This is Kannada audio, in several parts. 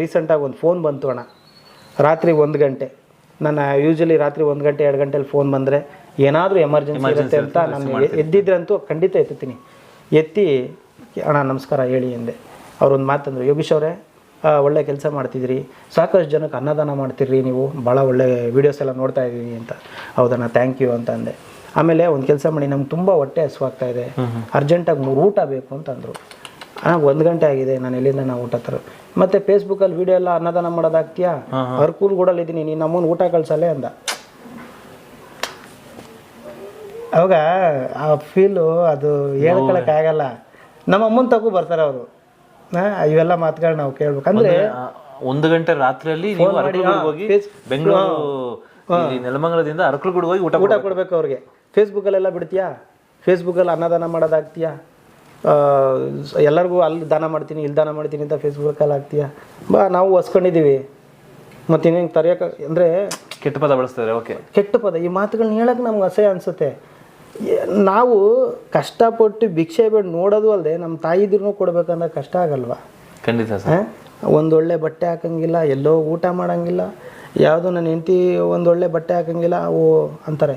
ರೀಸೆಂಟಾಗಿ ಒಂದು ಫೋನ್ ಬಂತು ಅಣ್ಣ. ರಾತ್ರಿ ಒಂದು ಗಂಟೆ. ನನ್ನ ಯೂಶಲಿ ರಾತ್ರಿ ಒಂದು ಗಂಟೆ ಎರಡು ಗಂಟೆಲಿ ಫೋನ್ ಬಂದರೆ ಏನಾದರೂ ಎಮರ್ಜೆನ್ಸಿ ಇರುತ್ತೆ ಅಂತ ನಾನು ಎದ್ದಿದ್ರಂತೂ ಖಂಡಿತ ಎತ್ತುತ್ತೀನಿ. ಎತ್ತಿ ಅಣ್ಣ ನಮಸ್ಕಾರ ಹೇಳಿ ಎಂದೆ ಅವ್ರೊಂದು ಮಾತಂದರು ಯೋಗೀಶ್ ಅವರೇ ಒಳ್ಳೆ ಕೆಲಸ ಮಾಡ್ತಿದ್ರಿ. ಸಾಕಷ್ಟು ಜನಕ್ಕೆ ಅನ್ನದಾನ ಮಾಡ್ತಿರ್ರಿ ನೀವು. ಭಾಳ ಒಳ್ಳೆ ವೀಡಿಯೋಸ್ ಎಲ್ಲ ನೋಡ್ತಾ ಇದ್ದೀನಿ ಅಂತ. ಹೌದಣ್ಣ ಥ್ಯಾಂಕ್ ಯು ಅಂತ ಅಂದೆ. ಆಮೇಲೆ ಒಂದು ಕೆಲಸ ಮಾಡಿ ನಮ್ಗೆ ತುಂಬ ಹೊಟ್ಟೆ ಹಸುವಾಗ್ತಾ ಇದೆ. ಅರ್ಜೆಂಟಾಗಿ ಮೂರು ಊಟ ಬೇಕು ಅಂತಂದರು ಅಣ್ಣ ಒಂದು ಗಂಟೆ ಆಗಿದೆ ನಾನು ಎಲ್ಲಿಂದ ನಾವು ಊಟ ತರ? ಮತ್ತೆ ಫೇಸ್ಬುಕ್ಕಲ್ಲಿ ವಿಡಿಯೋ ಎಲ್ಲ ಅನ್ನದಾನ ಮಾಡೋದಾಗ್ತೀಯಾ ಹರ್ಕೂಲ್ ಗೂಡಲ್ಲಿ ಇದ್ದೀನಿ ನೀನು ನಮ್ಮನ್ನು ಊಟ ಕಳ್ಸಲ್ಲೇ ಅಂದ. ಅವಾಗ ಆ ಫೀಲು ಅದು ಹೇಳ್ಕೊಳಕ್ಕಾಗಲ್ಲ ನಮ್ಮ ಅಮ್ಮನ ತಗೋ ಬರ್ತಾರೆ ಅವರು. ಇವೆಲ್ಲ ಮಾತುಗಳು ನಾವು ಕೇಳ್ಬೇಕಂದ್ರೆ ಒಂದು ಗಂಟೆ ರಾತ್ರಿಯಲ್ಲಿ ಹೋಗಿ ಬೆಂಗಳೂರು ನೆಲಮಂಗಲದಿಂದ ಅರಕಲಗೂಡಿಗೆ ಹೋಗಿ ಊಟ ಊಟ ಕೊಡ್ಬೇಕು. ಅವ್ರಿಗೆ. ಫೇಸ್ಬುಕ್ಕಲ್ಲೆಲ್ಲ ಬಿಡ್ತೀಯಾ? ಫೇಸ್ಬುಕ್ಕಲ್ಲಿ ಅನ್ನದಾನ ಮಾಡೋದಾಗ್ತೀಯಾ ಎಲ್ಲರಿಗೂ ಅಲ್ಲಿ ದಾನ ಮಾಡ್ತೀನಿ ಇಲ್ಲಿ ದಾನ ಮಾಡ್ತೀನಿ ಅಂತ ಫೇಸ್ಬುಕ್ಕಲ್ಲಿ ಹಾಕ್ತೀಯ? ಬಾ ನಾವು ಹೊಸ್ಕೊಂಡಿದ್ದೀವಿ. ಮತ್ತೆ ಇನ್ನೇನು ತರೆಯೋಕೆ ಅಂದರೆ ಕೆಟ್ಟ ಪದ ಬಳಸ್ತಾರೆ ಓಕೆ ಕೆಟ್ಟ ಪದ ಈ ಮಾತುಗಳನ್ನ ಹೇಳಕ್ಕೆ ನಮ್ಗೆ ಅಸಹ್ಯ ಅನಿಸುತ್ತೆ. ನಾವು ಕಷ್ಟಪಟ್ಟು ಭಿಕ್ಷೆ ಬೇಡ ನೋಡೋದು ಅಲ್ಲದೆ ನಮ್ಮ ತಾಯಿದಿರ್ನೂ ಕೊಡ್ಬೇಕಂದ್ರೆ ಕಷ್ಟ ಆಗಲ್ವಾ? ಖಂಡಿತ ಸರ್. ಒಂದೊಳ್ಳೆ ಬಟ್ಟೆ ಹಾಕಂಗಿಲ್ಲ ಎಲ್ಲೋ ಊಟ ಮಾಡಂಗಿಲ್ಲ ಯಾವುದು ನನ್ನ ಹೆಂಡತಿ ಒಂದೊಳ್ಳೆ ಬಟ್ಟೆ ಹಾಕಂಗಿಲ್ಲ ಓ ಅಂತಾರೆ.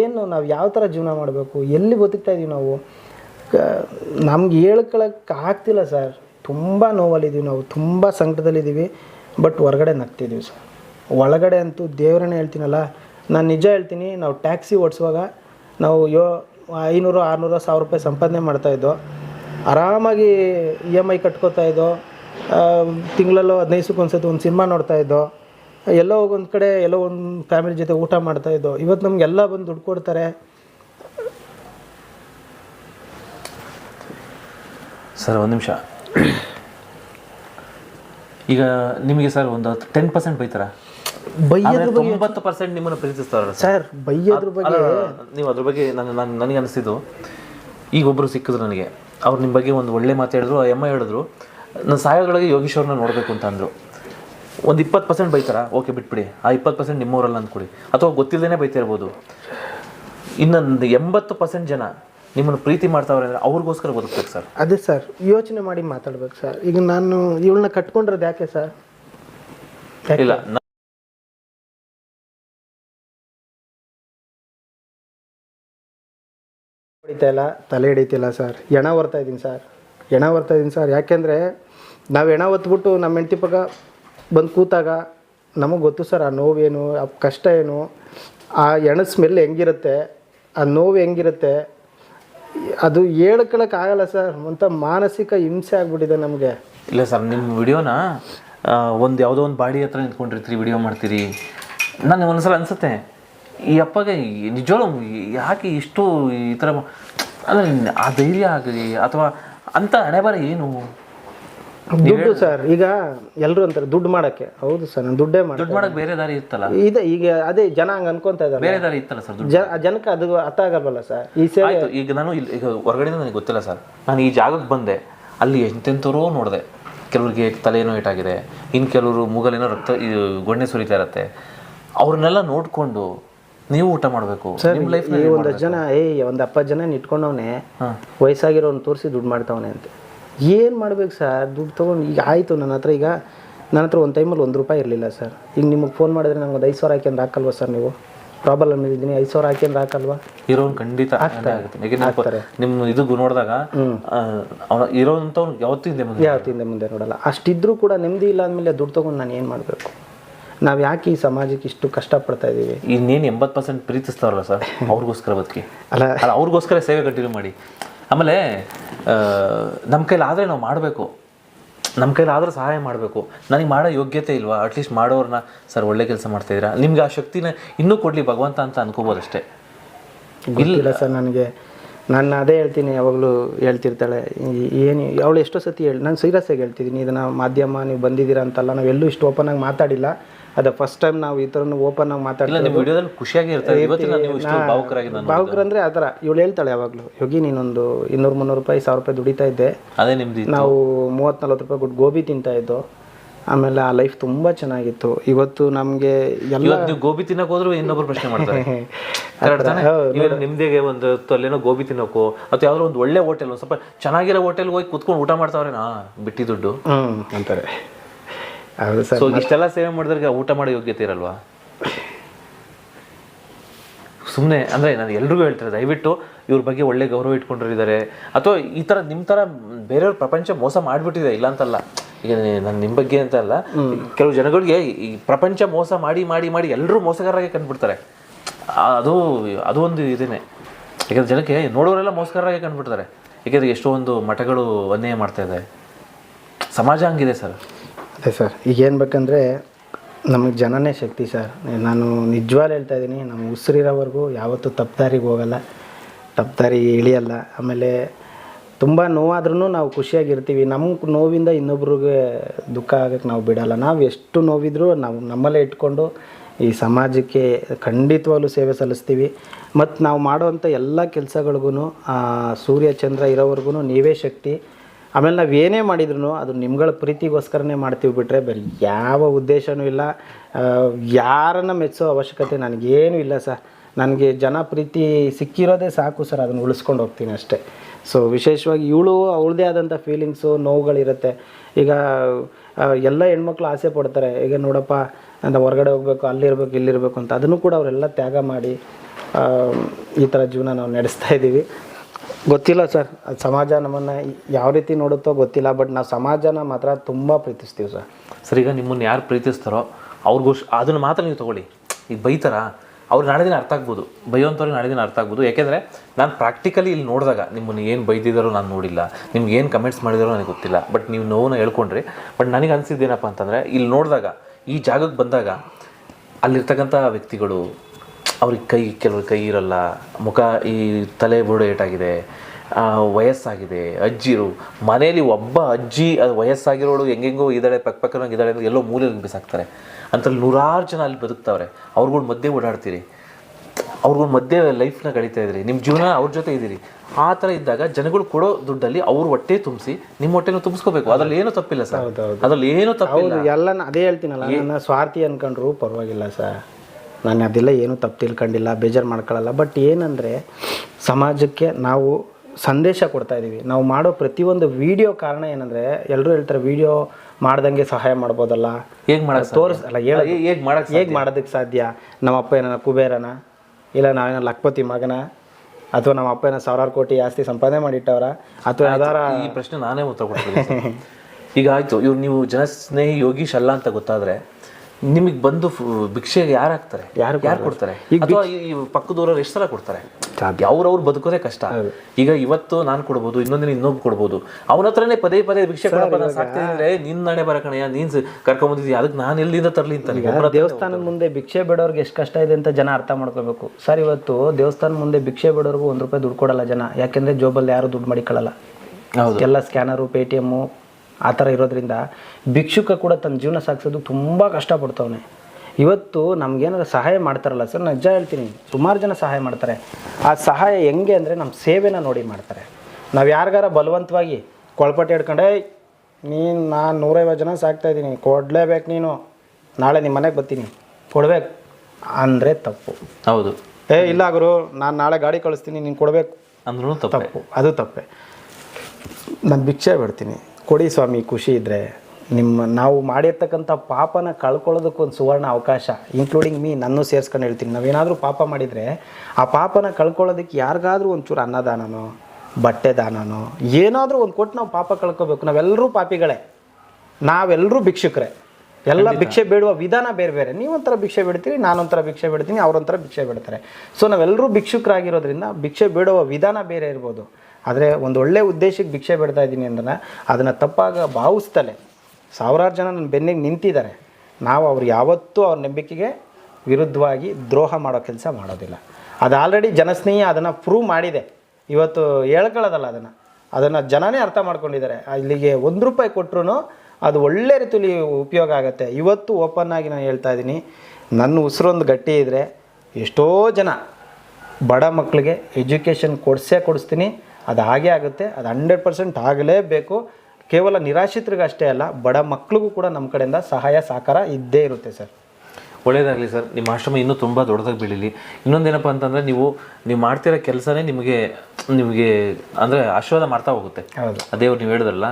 ಏನು ನಾವು ಯಾವ ಥರ ಜೀವನ ಮಾಡಬೇಕು? ಎಲ್ಲಿ ಬದುಕ್ತಾ ಇದ್ದೀವಿ ನಾವು? ಕ- ನಮ್ಗೆ ಹೇಳ್ಕೊಳಕ್ಕೆ ಆಗ್ತಿಲ್ಲ ಸರ್. ತುಂಬ ನೋವಲ್ಲಿದ್ದೀವಿ ನಾವು, ತುಂಬ ಸಂಕಟದಲ್ಲಿದ್ದೀವಿ ಬಟ್ ಹೊರಗಡೆ ನಗ್ತಿದ್ದೀವಿ ಸರ್. ಒಳಗಡೆ ಅಂತೂ ದೇವರನ್ನೇ ಹೇಳ್ತೀನಲ್ಲ, ನಾನು ನಿಜ ಹೇಳ್ತೀನಿ, ನಾವು ಟ್ಯಾಕ್ಸಿ ಓಡಿಸುವಾಗ ನಾವು ಯೋ, ಐನೂರು, ಆರುನೂರು, ಸಾವಿರ ರೂಪಾಯಿ ಸಂಪಾದನೆ ಮಾಡ್ತಾಯಿದ್ದೋ ಆರಾಮಾಗಿ ಇ ಎಂ ಐ ಕಟ್ಕೋತಾ ಇದ್ದೋ ತಿಂಗಳಲ್ಲೋ ಹದಿನೈದು ಸತಿ ಒಂದು ಸಿನಿಮಾ ನೋಡ್ತಾಯಿದ್ದೋ ಎಲ್ಲೋ ಒಂದು ಕಡೆ ಎಲ್ಲೋ ಒಂದು ಫ್ಯಾಮಿಲಿ ಜೊತೆ ಊಟ ಮಾಡ್ತಾಯಿದ್ದೋ ಇವತ್ತು ನಮಗೆಲ್ಲ ಬಂದು ದುಡ್ಡು ಕೊಡ್ತಾರೆ. ಸರ್ ಒಂದು ನಿಮಿಷ. ಈಗ ನಿಮಗೆ ಸರ್ ಒಂದು ಟೆನ್ ಪರ್ಸೆಂಟ್ ಬೈತಾರ? ಬೈಯೋದ್ರ ಬಗ್ಗೆ ತೊಂಬತ್ತು ಪರ್ಸೆಂಟ್ ನಿಮ್ಮನ್ನು ಪ್ರೀತಿಸ್ತಾರ ಸರ್. ಬೈಯೋದ್ರ ಬಗ್ಗೆ ನೀವು ಅದ್ರ ಬಗ್ಗೆ ನಾನು ನಾನು ನನಗೆ ಅನಿಸಿದ್ದು ಈಗ ಒಬ್ಬರು ಸಿಕ್ಕಿದ್ರು ನನಗೆ. ಅವ್ರು ನಿಮ್ಮ ಬಗ್ಗೆ ಒಂದು ಒಳ್ಳೆ ಮಾತು ಹೇಳಿದ್ರು ಆ ಎಮ್ಮ ಹೇಳಿದ್ರು. ನಾನು ಸಾಯೋದ್ರೊಳಗೆ ಯೋಗೀಶ್ವರನ ನೋಡಬೇಕು ಅಂತ ಅಂದರು. ಒಂದು ಇಪ್ಪತ್ತು ಪರ್ಸೆಂಟ್ ಬೈತಾರ? ಓಕೆ ಬಿಟ್ಬಿಡಿ. ಆ ಇಪ್ಪತ್ತು ಪರ್ಸೆಂಟ್ ನಿಮ್ಮವರಲ್ಲ ಅಂದ್ಕೊಡಿ. ಅಥವಾ ಗೊತ್ತಿಲ್ಲದೇ ಬೈತಾ ಇರ್ಬೋದು. ಇನ್ನೊಂದು ಎಂಬತ್ತು ಪರ್ಸೆಂಟ್ ಜನ ನಿಮ್ಮನ್ನು ಪ್ರೀತಿ ಮಾಡ್ತಾವ್ರೆ ಅಂದರೆ ಅವ್ರಿಗೋಸ್ಕರ ಬದುಕ್ಬೇಕು ಸರ್. ಅದೇ ಸರ್ ಯೋಚನೆ ಮಾಡಿ ಮಾತಾಡ್ಬೇಕು ಸರ್. ಈಗ ನಾನು ಇವಳನ್ನ ಕಟ್ಕೊಂಡಿರೋದು ಯಾಕೆ ಸರ್? ಇಲ್ಲ ನ- ಹೊಡಿತಾ ಇಲ್ಲ ತಲೆ ಹಿಡಿತಿಲ್ಲ ಸರ್. ಹೆಣ ಹೊರ್ತಾ ಇದ್ದೀನಿ ಸರ್. ಹೆಣ ಹೊರ್ತಾ ಇದ್ದೀನಿ ಸರ್. ಯಾಕೆಂದರೆ ನಾವು ಹೆಣ ಹೊತ್ಬಿಟ್ಟು ನಮ್ಮ ಹೆಂಡತಿ ಪಕ್ಕ ಬಂದು ಕೂತಾಗ ನಮಗೆ ಗೊತ್ತು ಸರ್ ಆ ನೋವೇನು ಆ ಕಷ್ಟ ಏನು ಆ ಎಣ ಸ್ಮೆಲ್ ಹೆಂಗಿರುತ್ತೆ ಆ ನೋವು ಹೆಂಗಿರುತ್ತೆ ಅದು ಹೇಳ್ಕೊಳಕ್ಕಾಗಲ್ಲ ಸರ್. ಅಂತ ಮಾನಸಿಕ ಹಿಂಸೆ ಆಗ್ಬಿಟ್ಟಿದೆ ನಮಗೆ. ಇಲ್ಲ ಸರ್, ನಿಮ್ಮ ವಿಡಿಯೋನ ಒಂದು ಯಾವುದೋ ಒಂದು ಬಾಡಿ ಹತ್ರ ನಿಂತ್ಕೊಂಡಿರ್ತೀರಿ, ವಿಡಿಯೋ ಮಾಡ್ತೀರಿ. ನನಗೆ ಒಂದ್ಸಲ ಅನ್ಸುತ್ತೆ, ಈ ಅಪ್ಪಗೆ ನಿಜವಾಗ್ಲೂ ಯಾಕೆ ಇಷ್ಟು ಈ ಥರ ಅಂದರೆ ಆ ಧೈರ್ಯ ಆಗಲಿ ಅಥವಾ ಅಂತ ಹಣೆಬರ ಏನು? ದುಡ್ಡು ಸರ್ ಈಗ ಎಲ್ಲರೂ ಅಂತಾರೆ ದುಡ್ಡು ಮಾಡಕ್ಕೆ. ಹೌದು ಸರ್ ನಾನು ದುಡ್ಡೇ ಮಾಡಿ ದುಡ್ಡು ಮಾಡಕ್ಕೆ ಬೇರೆ ದಾರಿ ಇತ್ತಲ್ಲ? ಇದೆ ಈಗ ಅದೇ ಜನ ಹಂಗ ಅನ್ಕೊಂತ ಇದ್ದಾರೆ. ಬೇರೆ ದಾರಿ ಇತ್ತಲ್ಲ ಸರ್ ಜನಕ್ಕೆ ಅದು ಅರ್ಥ ಆಗಲ್ವಲ್ಲ ಸರ್? ಈ ಸೇವೆ ಆಯ್ತು ಈಗ ನಾನು ಇಲ್ಲಿ ಈಗ ಹೊರಗಡೆ ನನಗೆ ಗೊತ್ತಿಲ್ಲ ಸರ್. ನಾನು ಈ ಜಾಗಕ್ಕೆ ಬಂದೆ. ಅಲ್ಲಿ ಎಂತೆಂಥವರೋ ನೋಡಿದೆ. ಕೆಲವ್ರಿಗೆ ತಲೆನೋ ಏಟಾಗಿದೆ. ಇನ್ನು ಕೆಲವರು ಮೂಗಲೇನೋ ರಕ್ತ ಗೊಣ್ಣೆ ಸುರಿತಾ ಇರತ್ತೆ. ಅವ್ರನ್ನೆಲ್ಲ ನೋಡಿಕೊಂಡು ನೀವು ಊಟ ಮಾಡಬೇಕು. ನಿಮ್ಮ ಲೈಫ್ ಒಂದಷ್ಟು ಜನ ಏಯ್ ಒಂದು ಅಪ್ಪ ಜನ ಇಟ್ಕೊಂಡವನೇ ವಯಸ್ಸಾಗಿರೋನ್ ತೋರಿಸಿ ದುಡ್ಡು ಮಾಡ್ತಾವನೆ ಅಂತ. ಏನು ಮಾಡ್ಬೇಕು ಸರ್? ದುಡ್ಡು ತೊಗೊಂಡು ಈಗ ಆಯಿತು ನನ್ನ ಹತ್ರ ಈಗ ನನ್ನ ಹತ್ರ ಒಂದು ಟೈಮಲ್ಲಿ ಒಂದು ರೂಪಾಯಿ ಇರಲಿಲ್ಲ ಸರ್. ಈಗ ನಿಮಗೆ ಫೋನ್ ಮಾಡಿದ್ರೆ ನಂಗೆ ಒಂದು ಐದು ಸಾವಿರ ಹಾಕ್ಯಂದು ಹಾಕಲ್ವಾ ಸರ್ ನೀವು? ಪ್ರಾಬ್ಲಮ್ ಇದ್ದೀನಿ ಐದು ಸಾವಿರ ಹಾಕ್ಯಂದು ಹಾಕಲ್ವಾ? ಇರೋನ್ ಖಂಡಿತ ನಿಮ್ಮ ಇದು. ನೋಡಿದಾಗ ಇರೋಂಥ ಯಾವತ್ತೂ ಹಿಂದೆ ಮುಂದೆ ಯಾವತ್ತಿಂದ ಮುಂದೆ ನೋಡಲ್ಲ. ಅಷ್ಟಿದ್ರೂ ಕೂಡ ನೆಮ್ಮದಿ ಇಲ್ಲ ಅಂದಮೇಲೆ ದುಡ್ಡು ತೊಗೊಂಡು ನಾನು ಏನು ಮಾಡಬೇಕು? ನಾವು ಯಾಕೆ ಈ ಸಮಾಜಕ್ಕೆ ಇಷ್ಟು ಕಷ್ಟಪಡ್ತಾ ಇದ್ದೀವಿ ಇನ್ನೇನು ಎಂಬತ್ತು ಪರ್ಸೆಂಟ್ ಪ್ರೀತಿಸ್ತಾರಲ್ಲ ಸರ್ ಅವ್ರಿಗೋಸ್ಕರ ಬದುಕಿ. ಅಲ್ಲ ಅವ್ರಿಗೋಸ್ಕರ ಸೇವೆ ಕಂಟಿನ್ಯೂ ಮಾಡಿ. ಆಮೇಲೆ ನಮ್ಮ ಕೈಲಿ ಆದರೆ ನಾವು ಮಾಡಬೇಕು. ನಮ್ಮ ಕೈಲಿ ಆದರೂ ಸಹಾಯ ಮಾಡಬೇಕು. ನನಗೆ ಮಾಡೋ ಯೋಗ್ಯತೆ ಇಲ್ವಾ? ಅಟ್ಲೀಸ್ಟ್ ಮಾಡೋರನ್ನ ಸರ್, ಒಳ್ಳೆ ಕೆಲಸ ಮಾಡ್ತಾಯಿದ್ದೀರಾ ನಿಮ್ಗೆ ಆ ಶಕ್ತಿನ ಇನ್ನೂ ಕೊಡಲಿ ಭಗವಂತ ಅಂತ ಅನ್ಕೋಬೋದು ಅಷ್ಟೇ. ಇಲ್ಲ. ಸರ್ ನನಗೆ. ನಾನು ಅದೇ ಹೇಳ್ತೀನಿ, ಯಾವಾಗಲೂ ಹೇಳ್ತಿರ್ತಾಳೆ. ಏನು, ಅವಳು ಎಷ್ಟೋ ಸತಿ ಹೇಳಿ, ನಾನು ಸೀರಿಯಸ್ಸಾಗಿ ಹೇಳ್ತಿದ್ದೀನಿ, ಇದನ್ನು ಮಾಧ್ಯಮ, ನೀವು ಬಂದಿದ್ದೀರಾ ಅಂತಲ್ಲ ನಾವು ಎಲ್ಲೂ ಇಷ್ಟು ಓಪನ್ ಆಗಿ ಮಾತಾಡಿಲ್ಲ. ಅದೇ ಫಸ್ಟ್ ಟೈಮ್ ನಾವು ಈ ಥರ ಓಪನ್ ಆಗಿ ಮಾತಾಡ್ತೀವಿ ಖುಷಿಯಾಗಿ ಭಾವುಕರಂದ್ರೆ ಆ ಥರ ಇವಳು ಹೇಳ್ತಾಳೆ ಯಾವಾಗಲೂ ಯೋಗಿ ನೀನೊಂದು ಇನ್ನೂರು ಮುನ್ನೂರು ರೂಪಾಯಿ ಸಾವಿರ ರೂಪಾಯಿ ದುಡಿತಾ ಇದ್ದೆ. ಅದೇ ನಿಮ್ದು. ನಾವು ಮೂವತ್ತು ನಲ್ವತ್ತು ರೂಪಾಯಿ ಕೊಟ್ಟು ಗೋಬಿ ತಿಂತಾ ಇದ್ದು ಆಮೇಲೆ ಆ ಲೈಫ್ ತುಂಬಾ ಚೆನ್ನಾಗಿತ್ತು. ಇವತ್ತು ನಮಗೆ ಎಲ್ಲ ನೀವು ಗೋಬಿ ತಿನ್ನಕ್ ಹೋದ್ರು ಇನ್ನೊಬ್ರು ಪ್ರಶ್ನೆ ಮಾಡ್ತಾರೆ. ನಿಮ್ದೇ ಒಂದು ಅಲ್ಲೇನೋ ಗೋಬಿ ತಿನ್ನೋಕು ಅಥವಾ ಯಾವ್ದಾದ್ರು ಒಂದು ಒಳ್ಳೆ ಹೋಟೆಲ್ ಒಂದು ಸ್ವಲ್ಪ ಚೆನ್ನಾಗಿರೋ ಹೋಟೆಲ್ ಹೋಗಿ ಕುತ್ಕೊಂಡು ಊಟ ಮಾಡ್ತಾವ್ರೆ ನಾ ಬಿಟ್ಟಿ ದುಡ್ಡು ಅಂತಾರೆ. ಹೌದು ಸರ್ ಸೊ ಇಷ್ಟೆಲ್ಲ ಸೇವೆ ಮಾಡಿದ್ರೆ ಊಟ ಮಾಡೋ ಯೋಗ್ಯತೆ ಇರಲ್ವಾ? ಸುಮ್ಮನೆ ಅಂದರೆ ನಾನು ಎಲ್ರಿಗೂ ಹೇಳ್ತಾರೆ ದಯವಿಟ್ಟು ಇವ್ರ ಬಗ್ಗೆ ಒಳ್ಳೆ ಗೌರವ ಇಟ್ಕೊಂಡಿದ್ದಾರೆ ಅಥವಾ ಈ ಥರ ನಿಮ್ಮ ಥರ ಬೇರೆಯವ್ರ ಪ್ರಪಂಚ ಮೋಸ ಮಾಡಿಬಿಟ್ಟಿದೆ ಇಲ್ಲ ಅಂತಲ್ಲ ಈಗ ನಾನು ನಿಮ್ಮ ಬಗ್ಗೆ ಅಂತ ಅಲ್ಲ ಕೆಲವು ಜನಗಳಿಗೆ ಈ ಪ್ರಪಂಚ ಮೋಸ ಮಾಡಿ ಮಾಡಿ ಮಾಡಿ ಎಲ್ಲರೂ ಮೋಸಗಾರರಾಗಿ ಕಂಡುಬಿಡ್ತಾರೆ. ಅದು ಅದು ಒಂದು ಇದೇನೆ. ಯಾಕಂದ್ರೆ ಜನಕ್ಕೆ ನೋಡೋರೆಲ್ಲ ಮೋಸಗಾರರಾಗಿ ಕಂಡುಬಿಡ್ತಾರೆ. ಎಷ್ಟೋ ಒಂದು ಮಠಗಳು ಅನ್ಯಾಯ ಮಾಡ್ತಾ ಇದೆ. ಸಮಾಜ ಹಂಗಿದೆ ಸರ್. ಅದೇ ಸರ್, ಈಗೇನು ಬೇಕಂದರೆ ನಮಗೆ ಜನನೇ ಶಕ್ತಿ ಸರ್. ನಾನು ನಿಜವಾಗ್ಲೂ ಹೇಳ್ತಾ ಇದ್ದೀನಿ ನಮ್ಮ ಉಸಿರಿರೋವರೆಗೂ ಯಾವತ್ತೂ ತಪ್ಪದಾರಿಗೆ ಹೋಗಲ್ಲ ತಪ್ಪದಾರಿ ಇಳಿಯಲ್ಲ. ಆಮೇಲೆ ತುಂಬ ನೋವಾದ್ರೂ ನಾವು ಖುಷಿಯಾಗಿರ್ತೀವಿ. ನಮ್ಮ ನೋವಿಂದ ಇನ್ನೊಬ್ರಿಗೆ ದುಃಖ ಆಗೋಕ್ಕೆ ನಾವು ಬಿಡಲ್ಲ. ನಾವು ಎಷ್ಟು ನೋವಿದ್ರೂ ನಾವು ನಮ್ಮಲ್ಲೇ ಇಟ್ಕೊಂಡು ಈ ಸಮಾಜಕ್ಕೆ ಖಂಡಿತವಾಗ್ಲೂ ಸೇವೆ ಸಲ್ಲಿಸ್ತೀವಿ. ಮತ್ತು ನಾವು ಮಾಡುವಂಥ ಎಲ್ಲ ಕೆಲಸಗಳಿಗೂ ಸೂರ್ಯ ಚಂದ್ರ ಇರೋವರೆಗೂ ನೀವೇ ಶಕ್ತಿ. ಆಮೇಲೆ ನಾವು ಏನೇ ಮಾಡಿದ್ರು ಅದು ನಿಮ್ಗಳ ಪ್ರೀತಿಗೋಸ್ಕರನೇ ಮಾಡ್ತೀವಿ ಬಿಟ್ಟರೆ ಬೇರೆ ಯಾವ ಉದ್ದೇಶವೂ ಇಲ್ಲ. ಯಾರನ್ನು ಮೆಚ್ಚೋ ಅವಶ್ಯಕತೆ ನನಗೇನು ಇಲ್ಲ ಸರ್. ನನಗೆ ಜನ ಪ್ರೀತಿ ಸಿಕ್ಕಿರೋದೇ ಸಾಕು ಸರ್, ಅದನ್ನು ಉಳಿಸ್ಕೊಂಡು ಹೋಗ್ತೀನಿ ಅಷ್ಟೇ. ಸೊ ವಿಶೇಷವಾಗಿ ಇವಳು ಅವಳದೇ ಆದಂಥ ಫೀಲಿಂಗ್ಸು ನೋವುಗಳಿರುತ್ತೆ. ಈಗ ಎಲ್ಲ ಹೆಣ್ಮಕ್ಳು ಆಸೆ ಪಡ್ತಾರೆ, ಈಗ ನೋಡಪ್ಪ ಅಂತ ಹೊರಗಡೆ ಹೋಗ್ಬೇಕು, ಅಲ್ಲಿರ್ಬೇಕು, ಇಲ್ಲಿರ್ಬೇಕು ಅಂತ. ಅದನ್ನು ಕೂಡ ಅವರೆಲ್ಲ ತ್ಯಾಗ ಮಾಡಿ ಈ ಥರ ಜೀವನ ನಾವು ನಡೆಸ್ತಾ ಇದ್ದೀವಿ. ಗೊತ್ತಿಲ್ಲ ಸರ್. ಅದು ಸಮಾಜ ನಮ್ಮನ್ನು ಯಾವ ರೀತಿ ನೋಡುತ್ತೋ ಗೊತ್ತಿಲ್ಲ ಬಟ್ ನಾವು ಸಮಾಜನ ಮಾತ್ರ ತುಂಬ ಪ್ರೀತಿಸ್ತೀವಿ ಸರ್. ಸರ್ ಈಗ ನಿಮ್ಮನ್ನು ಯಾರು ಪ್ರೀತಿಸ್ತಾರೋ ಅವ್ರಿಗೂ ಅದನ್ನು ಮಾತ್ರ ನೀವು ತಗೊಳ್ಳಿ. ಈಗ ಬೈತಾರ? ಅವ್ರು ನಾಳೆ ದಿನ ಅರ್ಥ ಆಗ್ಬೋದು. ಬೈಯೋಂಥವ್ರಿಗೆ ನಾಳೆ ದಿನ ಅರ್ಥ ಆಗ್ಬೋದು. ಯಾಕೆಂದರೆ ನಾನು ಪ್ರಾಕ್ಟಿಕಲಿ ಇಲ್ಲಿ ನೋಡಿದಾಗ ನಿಮ್ಮನ್ನು ಏನು ಬೈದಿದ್ದಾರೋ ನಾನು ನೋಡಿಲ್ಲ. ನಿಮ್ಗೆ ಏನು ಕಮೆಂಟ್ಸ್ ಮಾಡಿದಾರೋ ನನಗೆ ಗೊತ್ತಿಲ್ಲ. ಬಟ್ ನೀವು ನೋವನ್ನ ಹೇಳ್ಕೊಂಡ್ರಿ. ಬಟ್ ನನಗೆ ಅನಿಸಿದ್ದೇನಪ್ಪ ಅಂತಂದರೆ ಇಲ್ಲಿ ನೋಡಿದಾಗ ಈ ಜಾಗಕ್ಕೆ ಬಂದಾಗ ಅಲ್ಲಿರ್ತಕ್ಕಂಥ ವ್ಯಕ್ತಿಗಳು ಅವ್ರಿಗೆ ಕೈ ಕೆಲವ್ರ ಕೈ ಇರಲ್ಲ. ಮುಖ ಈ ತಲೆ ಬುರುಡೆ ಏಟಾಗಿದೆ ವಯಸ್ಸಾಗಿದೆ. ಅಜ್ಜಿರು. ಮನೆಯಲ್ಲಿ ಒಬ್ಬ ಅಜ್ಜಿ ಅದು ವಯಸ್ಸಾಗಿರೋಳು ಹೆಂಗೆಂಗೋ ಇದ್ದಾಳೆ ಪಕ್ಕ ಪಕ್ಕನಾಗ ಇದ್ದಾಳೆ ಅಂದ್ರೆ ಎಲ್ಲೋ ಮೂಲೆ ಬಿಸಾಕ್ತಾರೆ. ಅಂತಲ್ಲಿ ನೂರಾರು ಜನ ಅಲ್ಲಿ ಬದುಕ್ತಾವ್ರೆ. ಅವ್ರುಗಳ ಮಧ್ಯೆ ಓಡಾಡ್ತೀರಿ. ಅವ್ರಿಗೂ ಮಧ್ಯೆ ಲೈಫ್ನ ಕಳೀತಾ ಇದ್ದೀರಿ. ನಿಮ್ಮ ಜೀವನ ಅವ್ರ ಜೊತೆ ಇದ್ದೀರಿ. ಆ ಥರ ಇದ್ದಾಗ ಜನಗಳು ಕೊಡೋ ದುಡ್ಡಲ್ಲಿ ಅವ್ರ ಹೊಟ್ಟೆ ತುಂಬಿಸಿ ನಿಮ್ಮ ಹೊಟ್ಟೆನೂ ತುಂಬಿಸ್ಕೋಬೇಕು. ಅದ್ರಲ್ಲಿ ಏನೂ ತಪ್ಪಿಲ್ಲ ಸರ್. ಅದ್ರಲ್ಲಿ ಏನೂ ತಪ್ಪಿಲ್ಲ. ಎಲ್ಲ ಅದೇ ಹೇಳ್ತೀನಲ್ಲ ಸ್ವಾರ್ಥಿ ಅನ್ಕೊಂಡ್ರು ಪರವಾಗಿಲ್ಲ ಸರ್. ನಾನು ಅದೆಲ್ಲ ಏನೂ ತಪ್ಪು ತಿಳ್ಕೊಂಡಿಲ್ಲ ಬೇಜಾರು ಮಾಡ್ಕೊಳ್ಳಲ್ಲ. ಬಟ್ ಏನಂದರೆ ಸಮಾಜಕ್ಕೆ ನಾವು ಸಂದೇಶ ಕೊಡ್ತಾ ಇದ್ದೀವಿ ನಾವು ಮಾಡೋ ಪ್ರತಿಯೊಂದು ವಿಡಿಯೋ ಕಾರಣ ಏನಂದರೆ ಎಲ್ಲರೂ ಹೇಳ್ತಾರೆ ವಿಡಿಯೋ ಮಾಡ್ದಂಗೆ ಸಹಾಯ ಮಾಡ್ಬೋದಲ್ಲ. ಹೇಗೆ ಮಾಡೋದು ತೋರಿಸಲ್ಲ ಹೇಳಿ ಹೇಗೆ ಮಾಡಕ್ ಹೇಗೆ ಮಾಡೋದಕ್ಕೆ ಸಾಧ್ಯ? ನಮ್ಮ ಅಪ್ಪ ಏನಾರ ಕುಬೇರನ ಇಲ್ಲ ನಾವೇನೋ ಲಕ್ಪತಿ ಮಗನ ಅಥವಾ ನಮ್ಮ ಅಪ್ಪ ಏನೋ ಸಾವಿರಾರು ಕೋಟಿ ಆಸ್ತಿ ಸಂಪಾದನೆ ಮಾಡಿಟ್ಟವ್ರ ಅಥವಾ ಯಾವ್ದಾರ ಈ ಪ್ರಶ್ನೆ ನಾನೇ ಉತ್ತರ ಕೊಡ್ತೀನಿ. ಈಗ ಆಯಿತು ಇವ್ರು ನೀವು ಜನಸ್ನೇಹಿ ಯೋಗೀಶ್ ಅಲ್ಲ ಅಂತ ಗೊತ್ತಾದ್ರೆ ನಿಮಗೆ ಬಂದು ಭಿಕ್ಷೆ ಯಾರು ಹಾಕ್ತಾರೆ ಯಾರು ಯಾರು ಕೊಡ್ತಾರೆ? ಅಥವಾ ಈ ಪಕ್ಕದೂರವ್ರು ಎಷ್ಟು ಸಲ ಕೊಡ್ತಾರೆ? ಅವ್ರವ್ರು ಬದುಕೋದೇ ಕಷ್ಟ. ಈಗ ಇವತ್ತು ನಾನು ಕೊಡ್ಬೋದು ಇನ್ನೊಂದಿನ ಇನ್ನೊಬ್ಬ ಕೊಡ್ಬೋದು. ಅವನ ಹತ್ರನೇ ಪದೇ ಪದೇ ಭಿಕ್ಷೆ ಸಾಕ್ತಿದ್ರೆ ನಿನ್ನ ಸಾಕ್ತೀನಿ ಅಂದ್ರೆ ನಿನ್ ನಾಳೆ ಕರ್ಕೊಂಬಂದಿದ್ಯಾ ಅದಕ್ಕೆ ನಾನು ಎಲ್ಲಿಂದ ತರ್ಲಿ ಅಂತ ದೇವಸ್ಥಾನದ ಮುಂದೆ ಭಿಕ್ಷೆ ಬೇಡೋರ್ಗೆ ಎಷ್ಟು ಕಷ್ಟ ಇದೆ ಅಂತ ಜನ ಅರ್ಥ ಮಾಡ್ಕೋಬೇಕು. ಸರ್ ಇವತ್ತು ದೇವಸ್ಥಾನ ಮುಂದೆ ಭಿಕ್ಷೆ ಬೇಡೋರ್ಗು ಒಂದು ರೂಪಾಯಿ ದುಡ್ಡು ಕೊಡಲ್ಲ ಜನ. ಯಾಕೆಂದ್ರೆ ಜೋಬಲ್ಲಿ ಯಾರು ದುಡ್ಡು ಮಾಡಿಕೊಳ್ಳಲ್ಲ ಎಲ್ಲ ಸ್ಕ್ಯಾನರು ಪೇ ಟಿ ಎಮ್ಮು ಆ ಥರ ಇರೋದ್ರಿಂದ ಭಿಕ್ಷುಕ ಕೂಡ ತನ್ನ ಜೀವನ ಸಾಗಿಸೋದು ತುಂಬ ಕಷ್ಟಪಡ್ತವನೆ. ಇವತ್ತು ನಮಗೇನಾದ್ರು ಸಹಾಯ ಮಾಡ್ತಾರಲ್ಲ ಸರ್ ನಾನು ನಿಜ ಹೇಳ್ತೀನಿ ಸುಮಾರು ಜನ ಸಹಾಯ ಮಾಡ್ತಾರೆ. ಆ ಸಹಾಯ ಹೆಂಗೆ ಅಂದರೆ ನಮ್ಮ ಸೇವೆನ ನೋಡಿ ಮಾಡ್ತಾರೆ. ನಾವು ಯಾರಿಗಾರ ಬಲವಂತವಾಗಿ ಕೊಳಪಟ್ಟೆ ಹಿಡ್ಕೊಂಡೆ ನೀನು ನಾನು ನೂರೈವತ್ತು ಜನ ಸಾಕ್ತಾ ಇದ್ದೀನಿ ಕೊಡಲೇಬೇಕು ನೀನು ನಾಳೆ ನಿಮ್ಮ ಮನೆಗೆ ಬರ್ತೀನಿ. ಕೊಡಬೇಕು ಅಂದರೆ ತಪ್ಪು. ಹೌದು. ಏ ಇಲ್ಲ ಗುರು ನಾನು ನಾಳೆ ಗಾಡಿ ಕಳಿಸ್ತೀನಿ ನೀನು ಕೊಡಬೇಕು. ಅಂದ್ರೂ ತಪ್ಪು. ಅದು ತಪ್ಪೆ. ನಾನು ಭಿಕ್ಷೆ ಬಿಡ್ತೀನಿ ಕೊಡಿ ಸ್ವಾಮಿ ಖುಷಿ ಇದ್ದರೆ ನಿಮ್ಮ ನಾವು ಮಾಡಿರ್ತಕ್ಕಂಥ ಪಾಪನ ಕಳ್ಕೊಳ್ಳೋದಕ್ಕೊಂದು ಸುವರ್ಣ ಅವಕಾಶ ಇನ್ಕ್ಲೂಡಿಂಗ್ ಮೀ ನನ್ನೂ ಸೇರಿಸ್ಕೊಂಡು ಹೇಳ್ತೀನಿ. ನಾವೇನಾದರೂ ಪಾಪ ಮಾಡಿದರೆ ಆ ಪಾಪನ ಕಳ್ಕೊಳ್ಳೋದಕ್ಕೆ ಯಾರಿಗಾದ್ರೂ ಒಂಚೂರು ಅನ್ನದಾನನೋ ಬಟ್ಟೆ ದಾನನೋ ಏನಾದರೂ ಒಂದು ಕೊಟ್ಟು ನಾವು ಪಾಪ ಕಳ್ಕೊಬೇಕು. ನಾವೆಲ್ಲರೂ ಪಾಪಿಗಳೇ. ನಾವೆಲ್ಲರೂ ಭಿಕ್ಷುಕರೇ. ಎಲ್ಲ ಭಿಕ್ಷೆ ಬೇಡುವ ವಿಧಾನ ಬೇರೆ ಬೇರೆ. ನೀವೊಂಥರ ಭಿಕ್ಷೆ ಬಿಡ್ತೀರಿ ನಾನೊಂಥರ ಭಿಕ್ಷೆ ಬಿಡ್ತೀನಿ ಅವರೊಂಥರ ಭಿಕ್ಷೆ ಬಿಡ್ತಾರೆ. ಸೊ ನಾವೆಲ್ಲರೂ ಭಿಕ್ಷುಕರಾಗಿರೋದ್ರಿಂದ ಭಿಕ್ಷೆ ಬೇಡುವ ವಿಧಾನ ಬೇರೆ ಇರ್ಬೋದು. ಆದರೆ ಒಂದು ಒಳ್ಳೆ ಉದ್ದೇಶಕ್ಕೆ ಭಿಕ್ಷೆ ಬಿಡ್ತಾ ಇದ್ದೀನಿ ಅಂದ್ರೆ ಅದನ್ನು ತಪ್ಪಾಗ ಭಾವಿಸ್ತಲೇ ಸಾವಿರಾರು ಜನ ನನ್ನ ಬೆನ್ನಿಗೆ ನಿಂತಿದ್ದಾರೆ ನಾವು ಅವ್ರು ಯಾವತ್ತೂ ಅವ್ರ ನಂಬಿಕೆಗೆ ವಿರುದ್ಧವಾಗಿ ದ್ರೋಹ ಮಾಡೋ ಕೆಲಸ ಮಾಡೋದಿಲ್ಲ. ಅದು ಆಲ್ರೆಡಿ ಜನಸ್ನೇಹಿ ಅದನ್ನು ಪ್ರೂವ್ ಮಾಡಿದೆ. ಇವತ್ತು ಹೇಳ್ಕೊಳ್ಳೋದಲ್ಲ ಅದನ್ನು. ಅದನ್ನು ಜನನೇ ಅರ್ಥ ಮಾಡ್ಕೊಂಡಿದ್ದಾರೆ ಇಲ್ಲಿಗೆ ಒಂದು ರೂಪಾಯಿ ಕೊಟ್ಟರು ಅದು ಒಳ್ಳೆ ರೀತಿಯಲ್ಲಿ ಉಪಯೋಗ ಆಗುತ್ತೆ. ಇವತ್ತು ಓಪನ್ ಆಗಿ ನಾನು ಹೇಳ್ತಾ ಇದ್ದೀನಿ. ನನ್ನ ಉಸಿರೊಂದು ಗಟ್ಟಿ ಇದ್ದರೆ ಎಷ್ಟೋ ಜನ ಬಡ ಮಕ್ಕಳಿಗೆ ಎಜುಕೇಷನ್ ಕೊಡಿಸೇ ಕೊಡಿಸ್ತೀನಿ. ಅದು ಹಾಗೇ ಆಗುತ್ತೆ ಅದು ಹಂಡ್ರೆಡ್ ಪರ್ಸೆಂಟ್ ಆಗಲೇಬೇಕು. ಕೇವಲ ನಿರಾಶ್ರಿತರಿಗೆ ಅಷ್ಟೇ ಅಲ್ಲ ಬಡ ಮಕ್ಕಳಿಗೂ ಕೂಡ ನಮ್ಮ ಕಡೆಯಿಂದ ಸಹಾಯ ಸಹಕಾರ ಇದ್ದೇ ಇರುತ್ತೆ ಸರ್. ಒಳ್ಳೇದಾಗಲಿ ಸರ್ ನಿಮ್ಮ ಆಶ್ರಮ ಇನ್ನೂ ತುಂಬ ದೊಡ್ಡದಾಗಿ ಬೆಳೀಲಿ. ಇನ್ನೊಂದೇನಪ್ಪ ಅಂತಂದರೆ ನೀವು ನೀವು ಮಾಡ್ತಿರೋ ಕೆಲಸನೇ ನಿಮಗೆ ನಿಮಗೆ ಅಂದರೆ ಆಶೀರ್ವಾದ ಮಾಡ್ತಾ ಹೋಗುತ್ತೆ. ಹೌದು. ಅದೇ ಅವ್ರು ನೀವು ಹೇಳಿದ್ರಲ್ಲ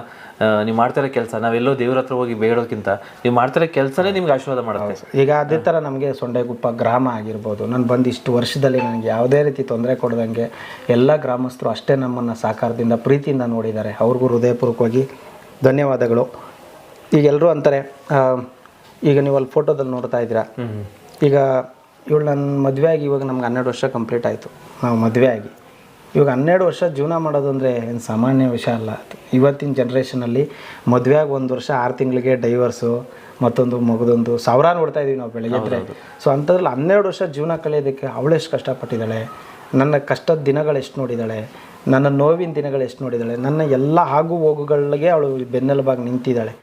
ನೀವು ಮಾಡ್ತಿರೋ ಕೆಲಸ ನಾವೆಲ್ಲೋ ದೇವ್ರ ಹತ್ರ ಹೋಗಿ ಬೇಡೋಕ್ಕಿಂತ ನೀವು ಮಾಡ್ತಿರೋ ಕೆಲಸನೇ ನಿಮ್ಗೆ ಆಶೀರ್ವಾದ ಮಾಡುತ್ತೆ. ಈಗ ಅದೇ ಥರ ನಮಗೆ ಸೊಂಡೆಗುಪ್ಪ ಗ್ರಾಮ ಆಗಿರ್ಬೋದು. ನಾನು ಬಂದು ಇಷ್ಟು ವರ್ಷದಲ್ಲಿ ನನಗೆ ಯಾವುದೇ ರೀತಿ ತೊಂದರೆ ಕೊಡ್ದಂಗೆ ಎಲ್ಲ ಗ್ರಾಮಸ್ಥರು ಅಷ್ಟೇ ನಮ್ಮನ್ನು ಸಾಕಾರದಿಂದ ಪ್ರೀತಿಯಿಂದ ನೋಡಿದ್ದಾರೆ. ಅವ್ರಿಗೂ ಹೃದಯಪೂರ್ವಕವಾಗಿ ಧನ್ಯವಾದಗಳು. ಈಗ ಎಲ್ಲರೂ ಅಂತಾರೆ ಈಗ ನೀವು ಅಲ್ಲಿ ಫೋಟೋದಲ್ಲಿ ನೋಡ್ತಾ ಇದ್ದೀರಾ? ಈಗ ಇವಳು ನನ್ನ ಮದುವೆ ಆಗಿ ಇವಾಗ ನಮ್ಗೆ ಹನ್ನೆರಡು ವರ್ಷ ಕಂಪ್ಲೀಟ್ ಆಯಿತು. ನಾವು ಮದುವೆ ಆಗಿ. ಇವಾಗ ಹನ್ನೆರಡು ವರ್ಷ ಜೀವನ ಮಾಡೋದು ಅಂದರೆ ಏನು ಸಾಮಾನ್ಯ ವಿಷಯ ಅಲ್ಲ. ಇವತ್ತಿನ ಜನ್ರೇಷನಲ್ಲಿ ಮದುವೆಯಾಗಿ ಒಂದು ವರ್ಷ ಆರು ತಿಂಗಳಿಗೆ ಡೈವರ್ಸು ಮತ್ತೊಂದು ಮಗದೊಂದು ಸಾವಿರ ನೋಡ್ತಾ ಇದೀವಿ ನಾವು ಬೆಳಗ್ಗೆ ಇದ್ದರೆ ಸೊ ಅಂಥದ್ರಲ್ಲಿ ಹನ್ನೆರಡು ವರ್ಷ ಜೀವನ ಕಳೆಯೋದಕ್ಕೆ ಅವಳೆಷ್ಟು ಕಷ್ಟಪಟ್ಟಿದ್ದಾಳೆ? ನನ್ನ ಕಷ್ಟದ ದಿನಗಳು ಎಷ್ಟು ನೋಡಿದ್ದಾಳೆ? ನನ್ನ ನೋವಿನ ದಿನಗಳು ಎಷ್ಟು ನೋಡಿದ್ದಾಳೆ? ನನ್ನ ಎಲ್ಲ ಆಗು ಹೋಗುಗಳಿಗೆ ಅವಳು ಬೆನ್ನೆಲುಬಾಗಿ ನಿಂತಿದ್ದಾಳೆ.